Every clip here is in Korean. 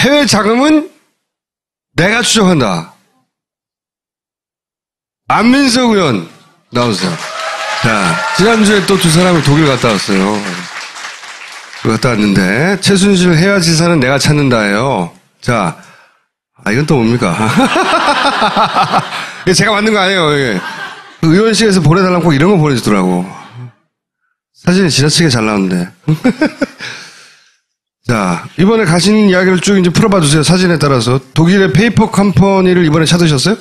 해외 자금은 내가 추적한다. 안민석 의원 나오세요. 자, 지난주에 또 두 사람이 독일 갔다 왔어요. 갔다 왔는데 최순실 해외 지사는 내가 찾는다예요. 자, 아 이건 또 뭡니까? 제가 만든 거 아니에요. 이게. 그 의원실에서 보내달라고 꼭 이런 거 보내주더라고. 사진이 지나치게 잘 나오는데. 자, 이번에 가신 이야기를 쭉 이제 풀어봐 주세요. 사진에 따라서. 독일의 페이퍼 컴퍼니를 이번에 찾으셨어요?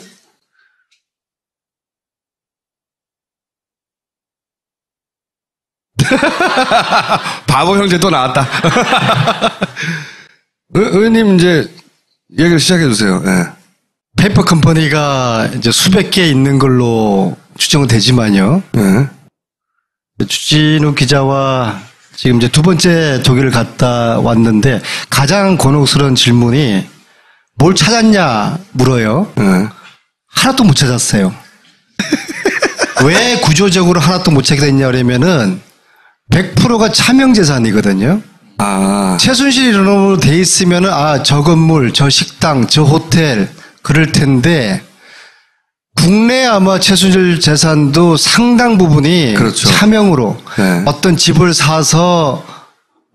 바보 형제 또 나왔다. 의, 의원님 이제 얘기를 시작해 주세요. 예. 페이퍼 컴퍼니가 이제 수백 개 있는 걸로 추정은 되지만요. 예. 주진우 기자와 지금 이제 두 번째 독일을 갔다 왔는데 가장 곤혹스러운 질문이 뭘 찾았냐 물어요. 예. 하나도 못 찾았어요. 왜 구조적으로 하나도 못 찾게 됐냐 그러면은 100%가 차명 재산이거든요. 아, 최순실 이름으로 돼 있으면은 아, 저 건물, 저 식당, 저 호텔 그럴 텐데 국내 아마 최순실 재산도 상당 부분이 그렇죠. 차명으로 네. 어떤 집을 사서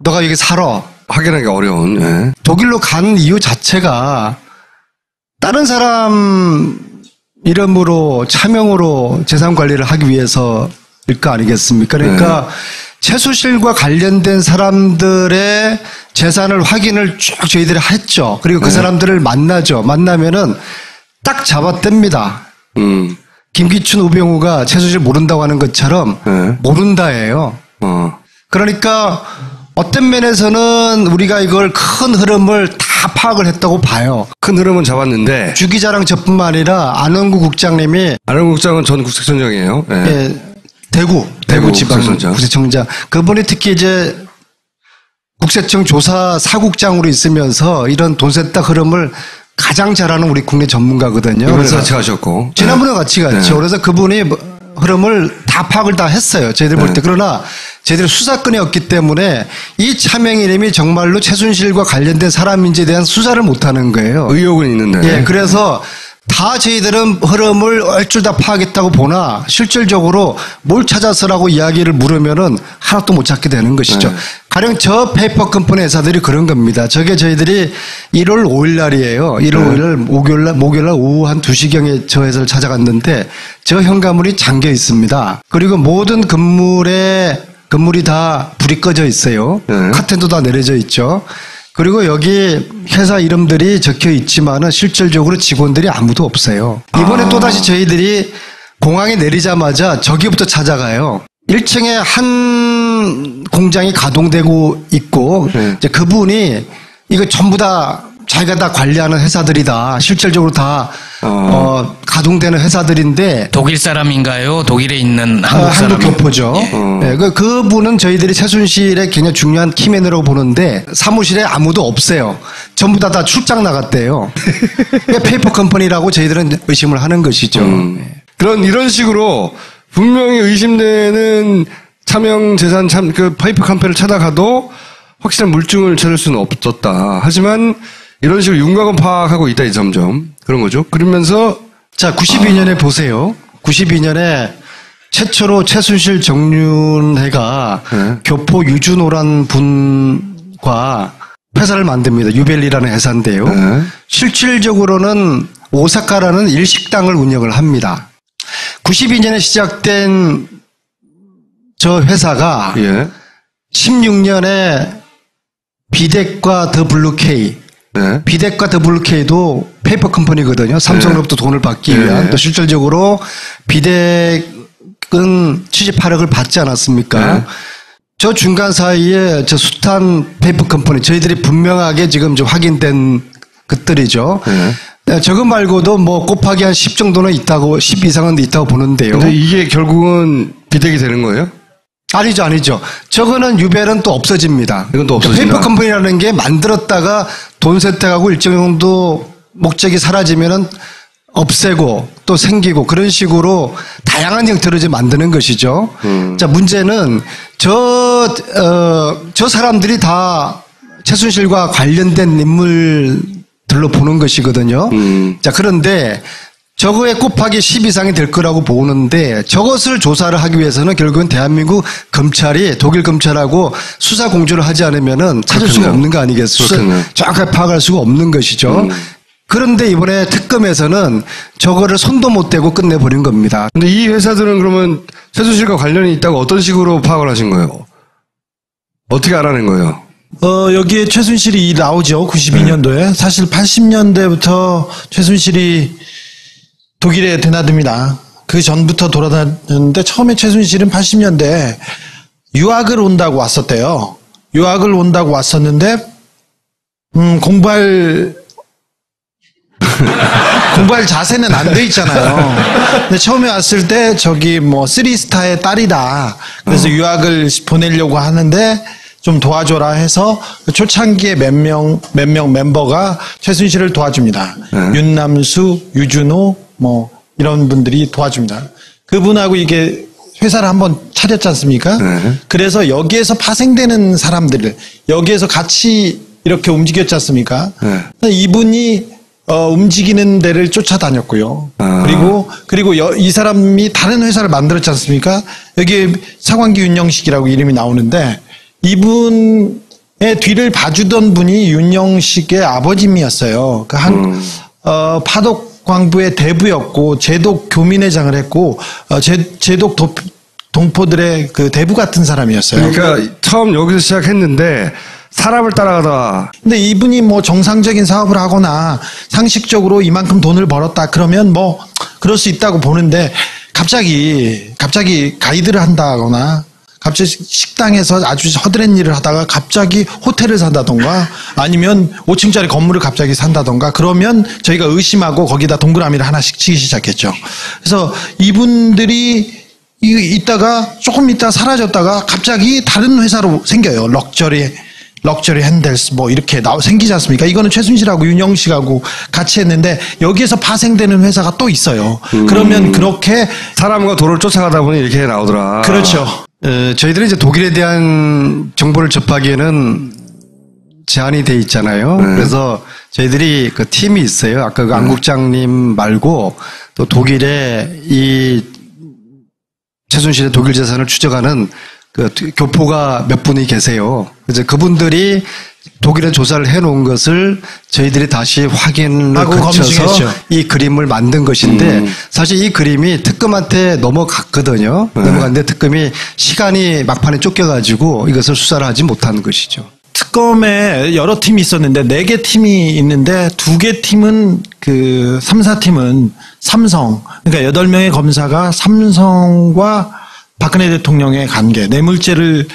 너가 여기 살아. 확인하기 어려운, 예. 독일로 간 이유 자체가 다른 사람 이름으로 차명으로 재산 관리를 하기 위해서일 거 아니겠습니까? 그러니까 최수실과 관련된 사람들의 재산을 확인을 쭉 저희들이 했죠. 그리고 그 사람들을 만나죠. 만나면은 딱 잡아뗍니다. 음, 김기춘, 우병우가 최수실 모른다고 하는 것처럼 네. 모른다예요. 어, 그러니까 어떤 면에서는 우리가 이걸 큰 흐름을 다 파악을 했다고 봐요. 큰 흐름은 잡았는데, 주 기자랑 저뿐만 아니라 안원구 국장님이 안원 국장은 전 국세청장이에요. 예. 예, 대구 대구 대구 지방 국세청장. 국세청장 그분이 특히 이제 국세청 조사 사국장으로 있으면서 이런 돈세탁 흐름을 가장 잘하는 우리 국내 전문가거든요. 그래서 같이 가셨고. 지난번에 같이 갔죠. 네. 그래서 그분이 뭐 흐름을 다 파악을 다 했어요. 저희들 볼 때. 네. 그러나 저희들이 수사권이 없기 때문에 이 차명 이름이 정말로 최순실과 관련된 사람인지에 대한 수사를 못하는 거예요. 의혹은 있는데. 예, 그래서 다 저희들은 흐름을 얼줄 다 파악했다고 보나 실질적으로 뭘 찾아서라고 이야기를 물으면은 하나도 못 찾게 되는 것이죠. 네. 가령 저 페이퍼 컴퍼니 회사들이 그런 겁니다. 저게 저희들이 1월 5일 날이에요. 1월 5일 날 목요일 날 목요일 날 오후 한 2시경에 저 회사를 찾아갔는데 저 현관문이 잠겨 있습니다. 그리고 모든 건물에 건물이 다 불이 꺼져 있어요. 네. 카텐도 다 내려져 있죠. 그리고 여기 회사 이름들이 적혀 있지만은 실질적으로 직원들이 아무도 없어요. 이번에 아. 또다시 저희들이 공항에 내리자마자 저기부터 찾아가요. 1층에 한 공장이 가동되고 있고 네. 이제 그분이 이거 전부 다 자기가 다 관리하는 회사들이다. 실질적으로 다 어. 어, 가동되는 회사들인데 독일 사람인가요? 독일에 있는 아, 한국 사람? 한국 교포죠. 예. 어. 네, 그, 그분은 저희들이 최순실의 굉장히 중요한 키맨이라고 보는데 사무실에 아무도 없어요. 전부 다 다 출장 나갔대요. 그러니까 페이퍼 컴퍼니라고 저희들은 의심을 하는 것이죠. 음. 그런 이런 식으로 분명히 의심되는 차명 재산 참그 파이프 컴퍼니를 찾아가도 확실한 물증을 찾을 수는 없었다. 하지만 이런 식으로 윤곽은 파악하고 있다 이 점점 그런 거죠. 그러면서 자, 92년에 보세요. 92년에 최초로 최순실 정윤회가 네. 교포 유준호란 분과 회사를 만듭니다. 유벨리라는 회사인데요. 네. 실질적으로는 오사카라는 일식당을 운영을 합니다. 92년에 시작된 저 회사가 예, 16년에 비덱과 더 블루케이 네, 비덱과 더블루케이도 페이퍼 컴퍼니거든요. 삼성으로부터 돈을 받기 네. 위한. 또 실질적으로 비덱은 78억을 받지 않았습니까? 네. 저 중간 사이에 저 숱한 페이퍼 컴퍼니 저희들이 분명하게 지금 좀 확인된 것들이죠. 네. 네, 저거 말고도 뭐 곱하기 한 10 정도는 있다고 10 이상은 있다고 보는데요. 근데 이게 결국은 비대기 되는 거예요? 아니죠, 아니죠. 저거는 유벨은 또 없어집니다. 이건 또 없어진다? 페이퍼 컴퍼니라는 게 만들었다가 돈 세탁하고 일정 정도 목적이 사라지면은 없애고 또 생기고 그런 식으로 다양한 형태로 이제 만드는 것이죠. 음. 자, 문제는 저, 어, 저 사람들이 다 최순실과 관련된 인물들로 보는 것이거든요. 음. 자, 그런데 저거에 곱하기 10 이상이 될 거라고 보는데 저것을 조사를 하기 위해서는 결국은 대한민국 검찰이 독일 검찰하고 수사 공조를 하지 않으면은 찾을 수가 그렇겠네요. 없는 거 아니겠어요? 음. 정확하게 파악할 수가 없는 것이죠. 그런데 이번에 특검에서는 저거를 손도 못 대고 끝내버린 겁니다. 근데 이 회사들은 그러면 최순실과 관련이 있다고 어떤 식으로 파악을 하신 거예요? 어떻게 알아낸 거예요? 어, 여기에 최순실이 나오죠. 92년도에. 사실 80년대부터 최순실이 독일에 드나듭니다. 그 전부터 돌아다녔는데 처음에 최순실은 80년대에 유학을 온다고 왔었대요. 유학을 온다고 왔었는데, 음, 공부할, 공부할 자세는 안 돼 있잖아요. 근데 처음에 왔을 때 저기 뭐 쓰리스타의 딸이다. 그래서 유학을 보내려고 하는데 좀 도와줘라 해서 그 초창기에 몇 명, 몇 명 멤버가 최순실을 도와줍니다. 윤남수, 유준호, 뭐 이런 분들이 도와줍니다. 그분하고 이게 회사를 한번 차렸지 않습니까? 네. 그래서 여기에서 파생되는 사람들을 여기에서 같이 이렇게 움직였지 않습니까? 네. 이분이 어, 움직이는 데를 쫓아다녔고요. 아. 그리고 그리고 여- 이 사람이 다른 회사를 만들었지 않습니까? 여기 상환기 윤영식이라고 이름이 나오는데 이분의 뒤를 봐주던 분이 윤영식의 아버님이었어요. 그한 어, 파독 광부의 대부였고 제독 교민회장을 했고 어, 제, 제독 도, 동포들의 그 대부 같은 사람이었어요. 그러니까 처음 여기서 시작했는데 사람을 따라가다가 근데 이분이 뭐 정상적인 사업을 하거나 상식적으로 이만큼 돈을 벌었다 그러면 뭐 그럴 수 있다고 보는데 갑자기 갑자기 가이드를 한다거나 갑자기 식당에서 아주 허드렛 일을 하다가 갑자기 호텔을 산다던가 아니면 5층짜리 건물을 갑자기 산다던가 그러면 저희가 의심하고 거기다 동그라미를 하나씩 치기 시작했죠. 그래서 이분들이 이- 있다가 조금 있다 사라졌다가 갑자기 다른 회사로 생겨요. 럭셔리 럭셔리 핸들스 뭐 이렇게 나 생기지 않습니까? 이거는 최순실하고 윤영식하고 같이 했는데 여기에서 파생되는 회사가 또 있어요. 그러면 그렇게 사람과 돌을 쫓아가다 보니 이렇게 나오더라. 그렇죠. 어, 저희들은 이제 독일에 대한 정보를 접하기에는 제한이 돼 있잖아요. 그래서 저희들이 그 팀이 있어요. 아까 그 안국장님 말고 또 독일에 이 최순실의 독일 재산을 추적하는 그 교포가 몇 분이 계세요. 그래서 그분들이 독일에 조사를 해놓은 것을 저희들이 다시 확인을 거쳐서 검증했죠. 이 그림을 만든 것인데 사실 이 그림이 특검한테 넘어갔거든요. 넘어갔는데 특검이 시간이 막판에 쫓겨가지고 이것을 수사를 하지 못한 것이죠. 특검에 여러 팀이 있었는데 네 개 팀이 있는데 두 개 팀은 그 3, 4팀은 삼성 그러니까 여덟 명의 검사가 삼성과 박근혜 대통령의 관계 뇌물죄를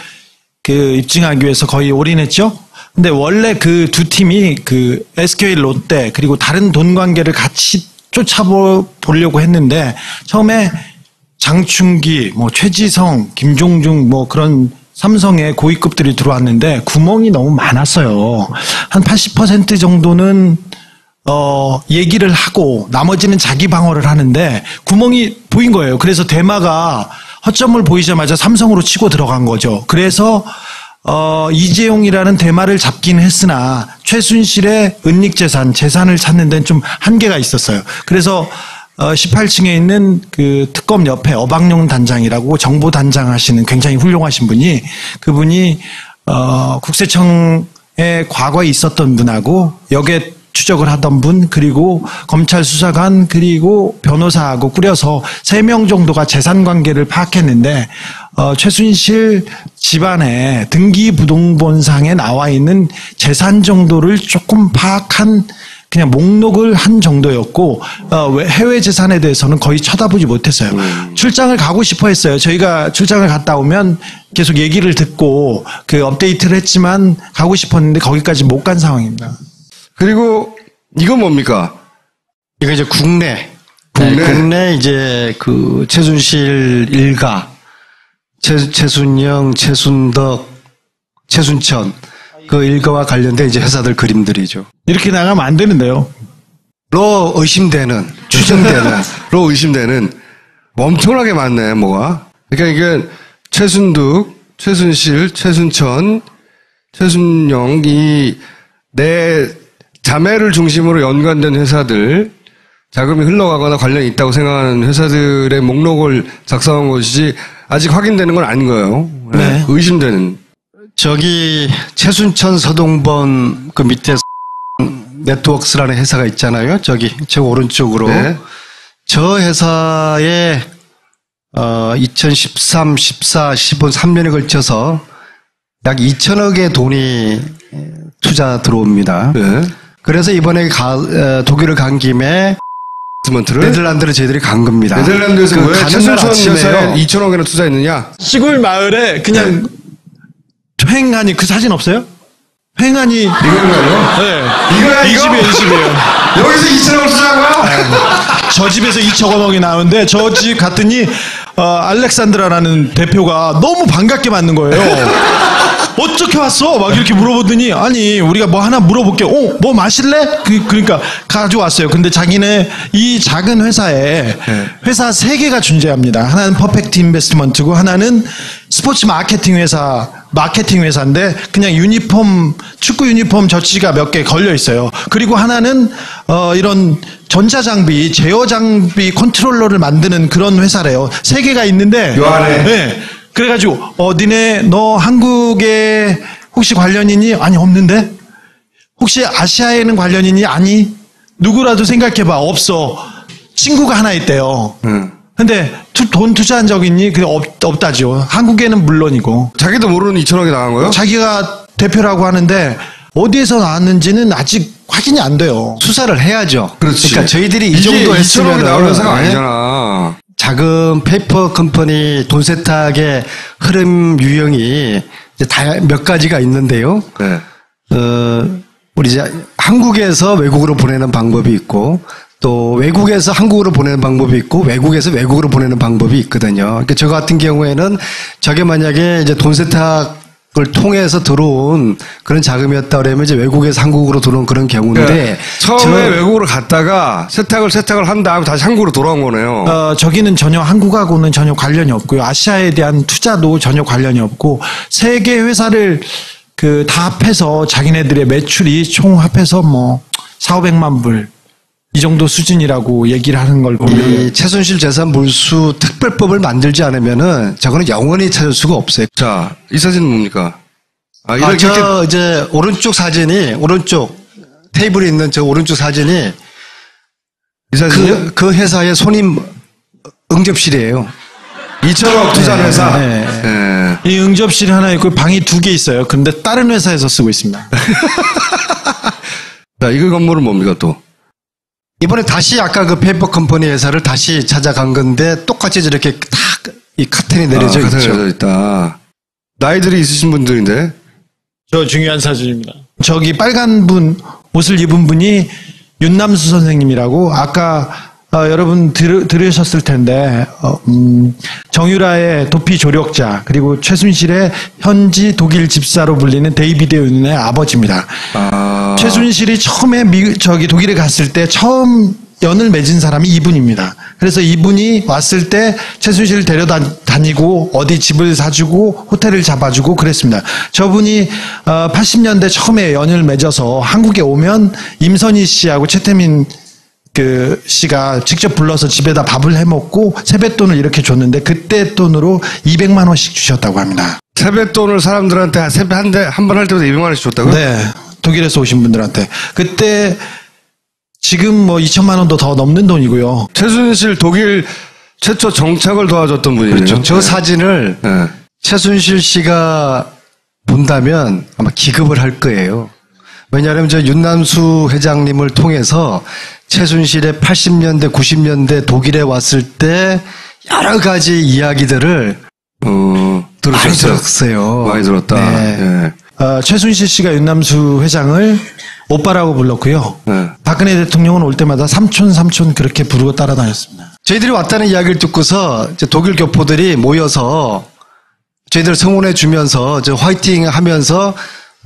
그 입증하기 위해서 거의 올인했죠. 근데 원래 그 두 팀이 그 SK 롯데 그리고 다른 돈 관계를 같이 쫓아보려고 했는데 처음에 장충기, 뭐 최지성, 김종중 뭐 그런 삼성의 고위급들이 들어왔는데 구멍이 너무 많았어요. 한 80% 정도는 어 얘기를 하고 나머지는 자기 방어를 하는데 구멍이 보인 거예요. 그래서 대마가 허점을 보이자마자 삼성으로 치고 들어간 거죠. 그래서 어, 이재용이라는 대마를 잡긴 했으나 최순실의 은닉 재산, 재산을 찾는 데는 좀 한계가 있었어요. 그래서 어, 18층에 있는 그 특검 옆에 어방용 단장이라고 정보 단장 하시는 굉장히 훌륭하신 분이 그분이 어, 국세청에 과거에 있었던 분하고 역에 추적을 하던 분 그리고 검찰 수사관 그리고 변호사하고 꾸려서 세 명 정도가 재산 관계를 파악했는데 어, 최순실 집안의 등기부등본상에 나와 있는 재산 정도를 조금 파악한 그냥 목록을 한 정도였고 어, 왜- 해외 재산에 대해서는 거의 쳐다보지 못했어요. 출장을 가고 싶어 했어요. 저희가 출장을 갔다 오면 계속 얘기를 듣고 그 업데이트를 했지만 가고 싶었는데 거기까지 못 간 상황입니다. 그리고 이건 뭡니까? 이거 이제 국내 국내? 네, 국내 이제 그 최순실 일가 최, 최순영, 최순덕, 최순천 그 일가와 관련된 이제 회사들 그림들이죠. 이렇게 나가면 안 되는데요. 로 의심되는 추정되는 로 의심되는 엄청나게 많네, 뭐가. 그러니까 이게 최순득, 최순실, 최순천, 최순영 이 내 자매를 중심으로 연관된 회사들 자금이 흘러가거나 관련이 있다고 생각하는 회사들의 목록을 작성한 것이지 아직 확인되는 건 아닌 거예요. 네. 의심되는. 저기 최순천 서동번 그 밑에 네트워크스라는 회사가 있잖아요. 저기 저 오른쪽으로 네. 저 회사에 어 2013, 14, 15, 3년에 걸쳐서 약 2천억의 돈이 투자 들어옵니다. 네. 그래서 이번에 가, 어, 독일을 간 김에 스먼트를 네덜란드를 저희들이 간 겁니다. 네덜란드에서 그 왜 최순천 아침에요. 회사에 2천억 이나 투자했느냐? 시골 마을에 그냥 횡하니 그 사진 없어요? 횡하니 이건가요? 네. 이거야, 이? 집이에요, 이 집이에요. 여기서 2천억을 투자한 거야? 저 집에서 2천억이 나오는데 저 집 갔더니 어, 알렉산드라라는 대표가 너무 반갑게 맞는 거예요. 어떻게 왔어? 막 이렇게 물어보더니 아니 우리가 뭐 하나 물어볼게. 어, 뭐 마실래? 그, 그러니까 가져왔어요. 근데 자기네 이 작은 회사에 회사 세 개가 존재합니다. 하나는 퍼펙트 인베스트먼트고 하나는 스포츠 마케팅 회사 마케팅 회사인데 그냥 유니폼 축구 유니폼 저치가 몇 개 걸려 있어요. 그리고 하나는 어 이런 전자 장비 제어 장비 컨트롤러를 만드는 그런 회사래요. 세 개가 있는데 요 안에? 네. 그래가지고 어 니네 너 한국에 혹시 관련이니? 아니 없는데. 혹시 아시아에는 관련이니? 아니. 누구라도 생각해봐. 없어. 친구가 하나 있대요. 응. 근데 투- 돈 투자한 적 있니? 그 없, 없다죠. 한국에는 물론이고. 자기도 모르는 2천억이 나간 거예요? 자기가 대표라고 하는데 어디에서 나왔는지는 아직 확인이 안 돼요. 수사를 해야죠. 그렇지. 러니까 저희들이 이 정도 2천억이 했으면 나올 회사가 아니잖아. 작은 페이퍼 컴퍼니 돈 세탁의 흐름 유형이 이제 다몇 가지가 있는데요. 네. 어, 우리 이제 한국에서 외국으로 보내는 방법이 있고 또 외국에서 한국으로 보내는 방법이 있고 외국에서 외국으로 보내는 방법이 있거든요. 그러니까 저 같은 경우에는 저게 만약에 이제 돈 세탁 을 통해서 들어온 그런 자금이었다 그러면 이제 외국에서 한국으로 들어온 그런 경우인데 그러니까 처음에 저- 외국으로 갔다가 세탁을 세탁을 한 다음에 다시 한국으로 돌아온 거네요. 어, 저기는 전혀 한국하고는 전혀 관련이 없고요. 아시아에 대한 투자도 전혀 관련이 없고 세계 회사를 그 다 합해서 자기네들의 매출이 총 합해서 뭐 4, 500만 불 이 정도 수준이라고 얘기를 하는 걸 보면 이 최순실 재산 몰수 특별법을 만들지 않으면은 저거는 영원히 찾을 수가 없어요. 자, 이 사진은 뭡니까? 아, 아, 이렇게 저 이제 오른쪽 사진이 오른쪽 테이블에 있는 저 오른쪽 사진이 이 사진이요? 그, 그 회사의 손님 응접실이에요. 2천억 투자한 회사. 네. 예. 이 응접실이 하나 있고 방이 두 개 있어요. 근데 다른 회사에서 쓰고 있습니다. 자, 이거 건물은 뭡니까 또? 이번에 다시 아까 그 페이퍼 컴퍼니 회사를 다시 찾아간 건데 똑같이 저렇게 딱 이 카텐이 내려져 아, 있죠. 내려져 있다. 나이들이 있으신 분들인데. 저 중요한 사진입니다. 저기 빨간 분 옷을 입은 분이 윤남수 선생님이라고 아까 어, 여러분 들, 들으셨을 텐데 어, 음, 정유라의 도피 조력자 그리고 최순실의 현지 독일 집사로 불리는 데이비드 윤의 아버지입니다. 아. 최순실이 처음에 미, 저기 독일에 갔을 때 처음 연을 맺은 사람이 이분입니다. 그래서 이분이 왔을 때 최순실을 데려다니고 어디 집을 사주고 호텔을 잡아주고 그랬습니다. 저분이 어, 80년대 처음에 연을 맺어서 한국에 오면 임선희 씨하고 최태민 그 씨가 직접 불러서 집에다 밥을 해 먹고 세뱃돈을 이렇게 줬는데 그때 돈으로 200만 원씩 주셨다고 합니다. 세뱃돈을 사람들한테 세배 한 대, 한번 할 때마다 200만 원씩 줬다고요? 네. 독일에서 오신 분들한테. 그때 지금 뭐 2천만 원도 더 넘는 돈이고요. 최순실 독일 최초 정착을 도와줬던 분이에요. 그렇죠. 저 사진을 네. 최순실 씨가 본다면 아마 기급을 할 거예요. 왜냐하면 저 윤남수 회장님을 통해서 최순실의 80년대, 90년대 독일에 왔을 때 여러 가지 이야기들을 어, 많이 들으셨어요? 들었어요. 많이 들었다. 네. 예. 어, 최순실 씨가 윤남수 회장을 오빠라고 불렀고요. 네. 박근혜 대통령은 올 때마다 삼촌 삼촌 그렇게 부르고 따라다녔습니다. 저희들이 왔다는 이야기를 듣고서 독일 교포들이 모여서 저희들 성원해 주면서 저 화이팅 하면서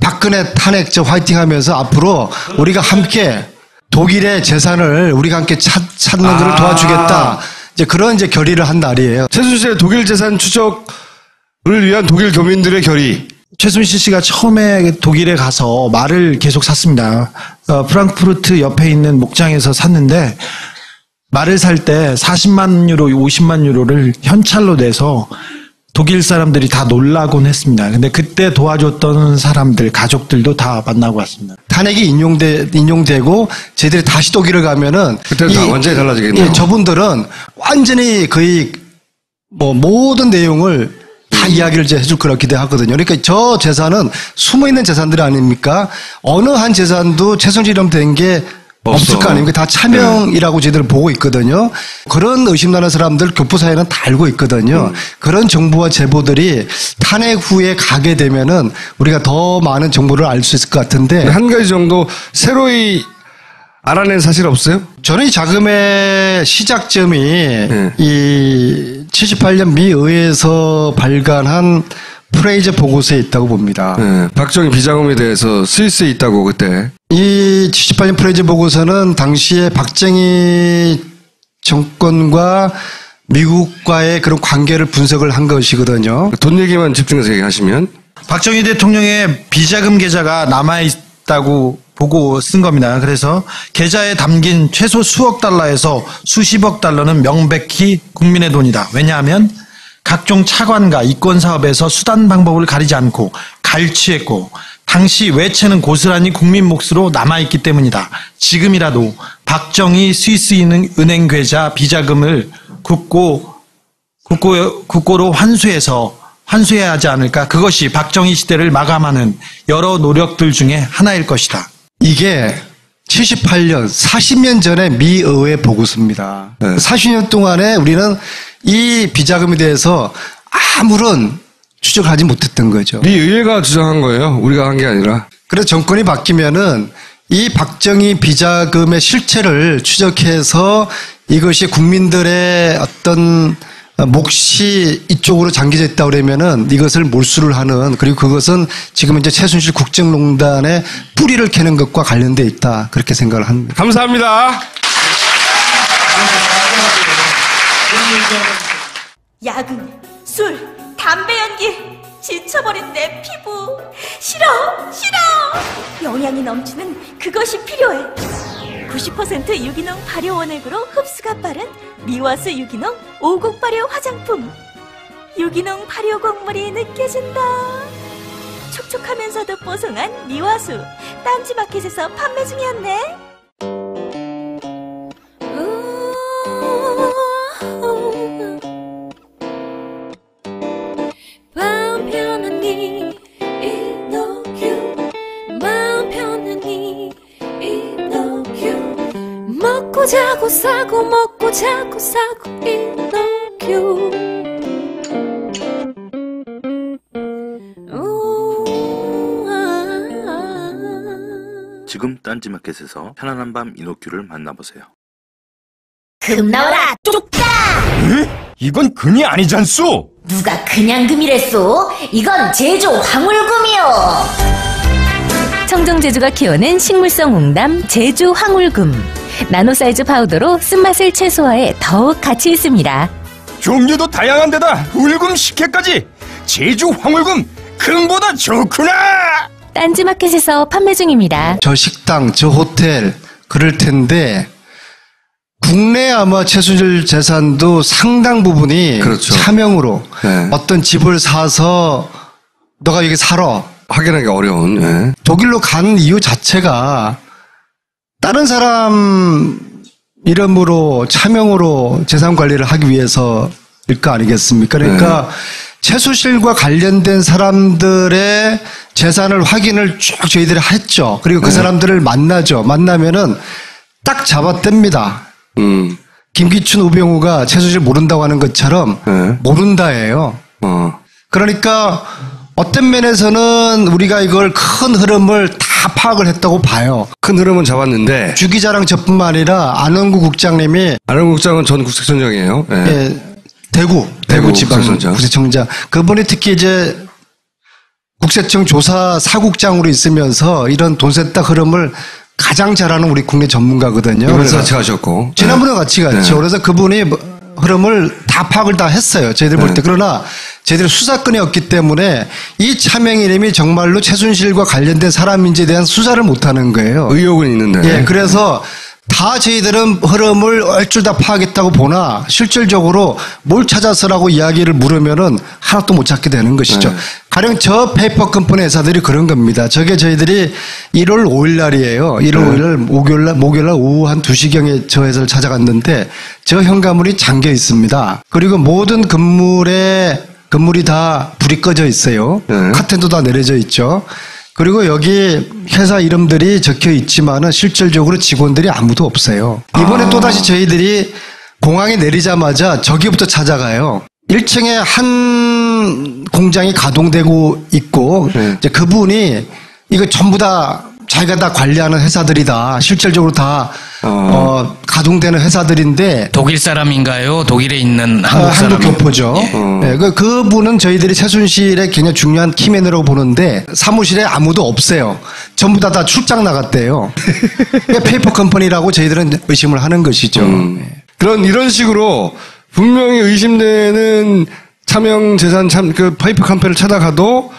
박근혜 탄핵 저 화이팅 하면서 앞으로 우리가 함께 독일의 재산을 우리가 함께 찾, 찾는 아. 것을 도와주겠다. 이제 그런 이제 결의를 한 날이에요. 최순실의 독일 재산 추적을 위한 독일 교민들의 결의. 최순실 씨가 처음에 독일에 가서 말을 계속 샀습니다. 어, 프랑크푸르트 옆에 있는 목장에서 샀는데 말을 살 때 40만 유로, 50만 유로를 현찰로 내서 독일 사람들이 다 놀라곤 했습니다. 근데 그때 도와줬던 사람들, 가족들도 다 만나고 왔습니다. 탄핵이 인용돼 인용되고 저희들이 다시 독일을 가면은 그때는 다 완전히 달라지겠네요. 예, 저분들은 완전히 거의 뭐 모든 내용을 다 이야기를 이제 해줄 거라 기대하거든요. 그러니까 저 재산은 숨어 있는 재산들이 아닙니까? 어느 한 재산도 최순실 이름 된게 없을. 거 아닙니까? 다 차명이라고 저희들 보고 있거든요. 그런 의심나는 사람들 교포사회는 다 알고 있거든요. 그런 정보와 제보들이 탄핵 후에 가게 되면은 우리가 더 많은 정보를 알 수 있을 것 같은데 한 가지 정도 새로이 알아낸 사실 없어요? 저는 이 자금의 시작점이 네. 이 78년 미 의회에서 발간한 프레이저 보고서에 있다고 봅니다. 예, 박정희 비자금에 대해서 스위스에 있다고 그때 이 78년 프레이저 보고서는 당시에 박정희 정권과 미국과의 그런 관계를 분석을 한 것이거든요. 돈 얘기만 집중해서 얘기하시면 박정희 대통령의 비자금 계좌가 남아있다고 보고 쓴 겁니다. 그래서 계좌에 담긴 최소 수억 달러에서 수십억 달러는 명백히 국민의 돈이다. 왜냐하면 각종 차관과 이권 사업에서 수단 방법을 가리지 않고 갈취했고 당시 외채는 고스란히 국민 몫으로 남아있기 때문이다. 지금이라도 박정희 스위스 은행, 은행 계좌 비자금을 국고 국고, 국고로 환수해서 환수해야 하지 않을까? 그것이 박정희 시대를 마감하는 여러 노력들 중에 하나일 것이다. 이게 78년, 40년 전에 미 의회 보고서입니다. 네. 40년 동안에 우리는 이 비자금에 대해서 아무런 추적하지 못했던 거죠. 미 의회가 주장한 거예요. 우리가 한 게 아니라 그래서 정권이 바뀌면은 이 박정희 비자금의 실체를 추적해서 이것이 국민들의 어떤 몫이 이쪽으로 잠겨져 있다 그러면은 이것을 몰수를 하는 그리고 그것은 지금 이제 최순실 국정농단의 뿌리를 캐는 것과 관련돼 있다 그렇게 생각을 합니다. 감사합니다. 야근, 술, 담배 연기, 지쳐버린 내 피부. 싫어, 싫어! 영양이 넘치는 그것이 필요해. 90% 유기농 발효 원액으로 흡수가 빠른 미와수 유기농 오곡 발효 화장품. 유기농 발효 곡물이 느껴진다. 촉촉하면서도 뽀송한 미와수. 딴지마켓에서 판매 중이었네. 먹고 자고 싸고 먹고 자고 싸고 이너큐. 지금 딴지마켓에서 편안한 밤 이노큐를 만나보세요. 금 나와라 쪽다 이건 금이 아니잖소. 누가 그냥 금이랬소 이건 제조 황울금이요 청정제주가 키우는 식물성 웅담 제주 황울금. 나노 사이즈 파우더로 쓴맛을 최소화해 더욱 가치 있습니다. 종류도 다양한 데다 울금 식혜까지 제주 황울금 금보다 좋구나. 딴지마켓에서 판매 중입니다. 저 식당, 저 호텔 그럴 텐데 국내 아마 최순실 재산도 상당 부분이 그렇죠. 차명으로 네. 어떤 집을 사서 너가 여기 살아 확인하기 어려운 예. 독일로 간 이유 자체가 다른 사람 이름으로 차명으로 재산 관리를 하기 위해서일 거 아니겠습니까? 그러니까 최수실과 관련된 사람들의 재산을 확인을 쭉 저희들이 했죠. 그리고 그 사람들을 만나죠. 만나면은 딱 잡아뗍니다. 음. 김기춘, 우병우가 최수실 모른다고 하는 것처럼 네. 모른다예요. 어. 그러니까 어떤 면에서는 우리가 이걸 큰 흐름을 다 파악을 했다고 봐요. 큰 흐름은 잡았는데 주기자랑 저뿐만 아니라 안원구 국장님이 안원 국장은 전 국세청장이에요. 예. 예, 대구 대구 대구 지방 국세청장. 국세청장 그분이 특히 이제 국세청 조사 사국장으로 있으면서 이런 돈 세탁 흐름을 가장 잘하는 우리 국내 전문가거든요. 이번에 같이 가셨고 지난번에 같이 갔죠. 네. 그래서 그분이 뭐- 흐름을 다 파악을 다 했어요. 저희들 볼 때. 그러나 저희들이 수사권이 없기 때문에 이 차명 이름이 정말로 최순실과 관련된 사람인지에 대한 수사를 못 하는 거예요. 의혹은 있는데. 예, 그래서 다 저희들은 흐름을 얼줄 다 파악했다고 보나 실질적으로 뭘 찾아서라고 이야기를 물으면은 하나도 못 찾게 되는 것이죠. 네. 가령 저 페이퍼 컴퍼니 회사들이 그런 겁니다. 저게 저희들이 1월 5일 날이에요. 1월 5일 날 목요일 날, 목요일 날 오후 한 2시경에 저 회사를 찾아갔는데 저 현관문이 잠겨 있습니다. 그리고 모든 건물에 건물이 다 불이 꺼져 있어요. 네. 카텐도 다 내려져 있죠. 그리고 여기 회사 이름들이 적혀 있지만은 실질적으로 직원들이 아무도 없어요. 이번에 또다시 저희들이 공항에 내리자마자 저기부터 찾아가요. 1층에 한 공장이 가동되고 있고 네. 이제 그분이 이거 전부 다 자기가 다 관리하는 회사들이다. 실질적으로 다 어. 어, 가동되는 회사들인데 독일 사람인가요? 독일에 있는 아, 한국 사람. 한국 교포죠. 어. 네, 그, 그분은 저희들이 최순실의 굉장히 중요한 키맨이라고 보는데 사무실에 아무도 없어요. 전부 다 다 출장 나갔대요. 페이퍼 컴퍼니라고 저희들은 의심을 하는 것이죠. 음. 네. 그런 이런 식으로 분명히 의심되는 차명 재산 참그 파이프 컴퍼니를 찾아가도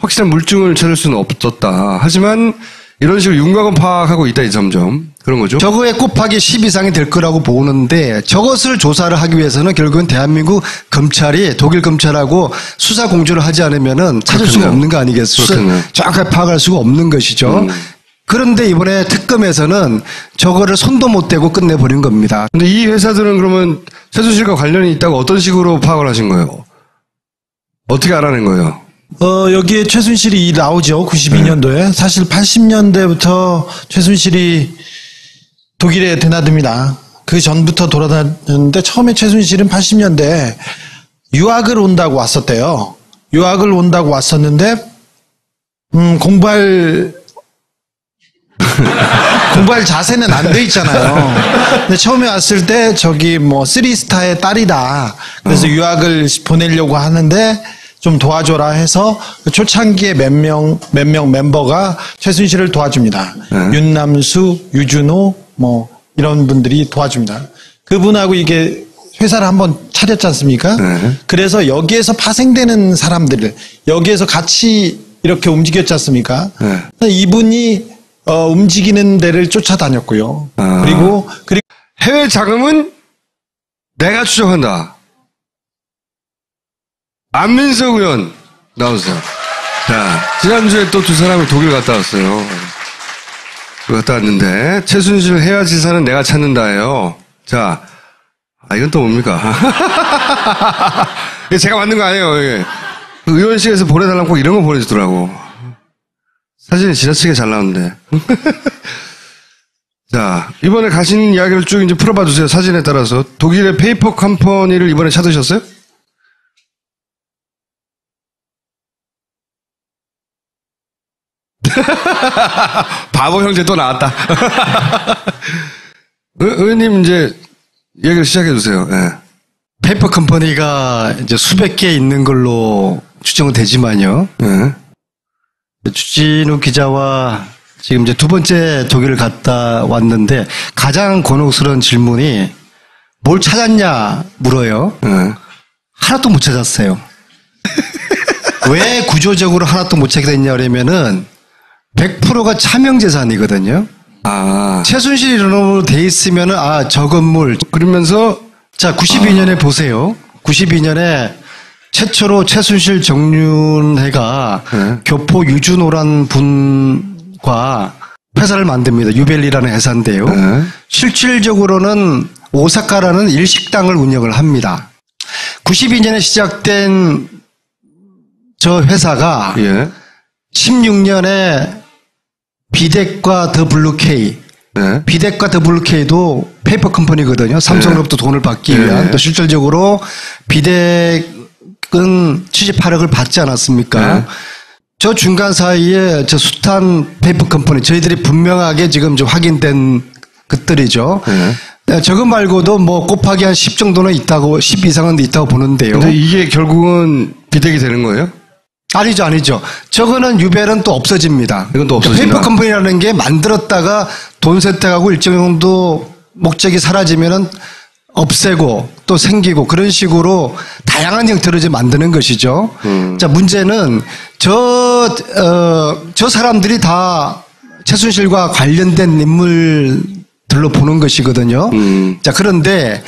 확실한 물증을 찾을 수는 없었다. 하지만 이런 식으로 윤곽은 파악하고 있다 이 점점 그런 거죠. 저거에 곱하기 10 이상이 될 거라고 보는데 저것을 조사를 하기 위해서는 결국은 대한민국 검찰이 독일 검찰하고 수사 공조를 하지 않으면은 찾을 수가 그렇겠네요. 없는 거 아니겠어요? 음. 정확하게 파악할 수가 없는 것이죠. 그런데 이번에 특검에서는 저거를 손도 못 대고 끝내버린 겁니다. 근데 이 회사들은 그러면 최순실과 관련이 있다고 어떤 식으로 파악을 하신 거예요? 어떻게 알아낸 거예요? 어, 여기에 최순실이 나오죠. 92년도에. 사실 80년대부터 최순실이 독일에 드나듭니다. 그 전부터 돌아다녔는데 처음에 최순실은 80년대 유학을 온다고 왔었대요. 유학을 온다고 왔었는데, 음, 공부할, 공부할 자세는 안 돼 있잖아요. 근데 처음에 왔을 때 저기 뭐 쓰리스타의 딸이다. 그래서 유학을 보내려고 하는데 좀 도와줘라 해서 그 초창기에 몇 명, 몇 명 멤버가 최순실을 도와줍니다. 윤남수, 유준호, 뭐 이런 분들이 도와줍니다. 그분하고 이게 회사를 한번 차렸지 않습니까? 네. 그래서 여기에서 파생되는 사람들을 여기에서 같이 이렇게 움직였지 않습니까? 네. 이분이 어, 움직이는 데를 쫓아다녔고요. 아. 그리고 그리고 해외 자금은 내가 추적한다. 안민석 의원 나오세요. 자, 지난주에 또 두 사람이 독일 갔다 왔어요. 갔다 왔는데 최순실 해외 지사는 내가 찾는다예요. 자, 아 이건 또 뭡니까? 제가 만든 거 아니에요. 이게. 그 의원실에서 보내달라고 꼭 이런 거 보내주더라고. 사진이 지나치게 잘 나오는데. 자, 이번에 가신 이야기를 쭉 이제 풀어봐 주세요. 사진에 따라서. 독일의 페이퍼 컴퍼니를 이번에 찾으셨어요? 바보 형제 또 나왔다. 의- 의원님 이제 이야기를 시작해 주세요. 예. 페이퍼 컴퍼니가 이제 수백 개 있는 걸로 추정은 되지만요. 예. 주진우 기자와 지금 이제 두 번째 독일을 갔다 왔는데 가장 곤혹스러운 질문이 뭘 찾았냐 물어요. 예. 하나도 못 찾았어요. 왜 구조적으로 하나도 못 찾게 됐냐 그러면은 100%가 차명 재산이거든요. 아. 최순실 이름으로 돼 있으면은 아 저 건물 그러면서 자 92년에 보세요. 92년에 최초로 최순실 정윤회가 네. 교포 유준호란 분과 회사를 만듭니다. 유벨리라는 회사인데요. 네. 실질적으로는 오사카라는 일식당을 운영을 합니다. 92년에 시작된 저 회사가 예. 16년에 비덱과 더 블루케이 네. 비덱과 더 블루케이도 페이퍼 컴퍼니거든요. 삼성으로부터 돈을 받기 네. 위한 또 실질적으로 비덱은 78억을 받지 않았습니까? 네. 저 중간 사이에 저 숱한 페이퍼 컴퍼니 저희들이 분명하게 지금 좀 확인된 것들이죠. 네. 네, 저거 말고도 뭐 곱하기 한 10 정도는 있다고 10 이상은 있다고 보는데요. 근데 이게 결국은 비대기 되는 거예요? 아니죠, 아니죠. 저거는 유벨은 또 없어집니다. 이건 또 없어진다? 페이퍼 컴퍼니라는 게 만들었다가 돈 세탁하고 일정 정도 목적이 사라지면은 없애고 또 생기고 그런 식으로 다양한 형태로 이제 만드는 것이죠. 자, 문제는 저, 어, 저 사람들이 다 최순실과 관련된 인물들로 보는 것이거든요. 자, 그런데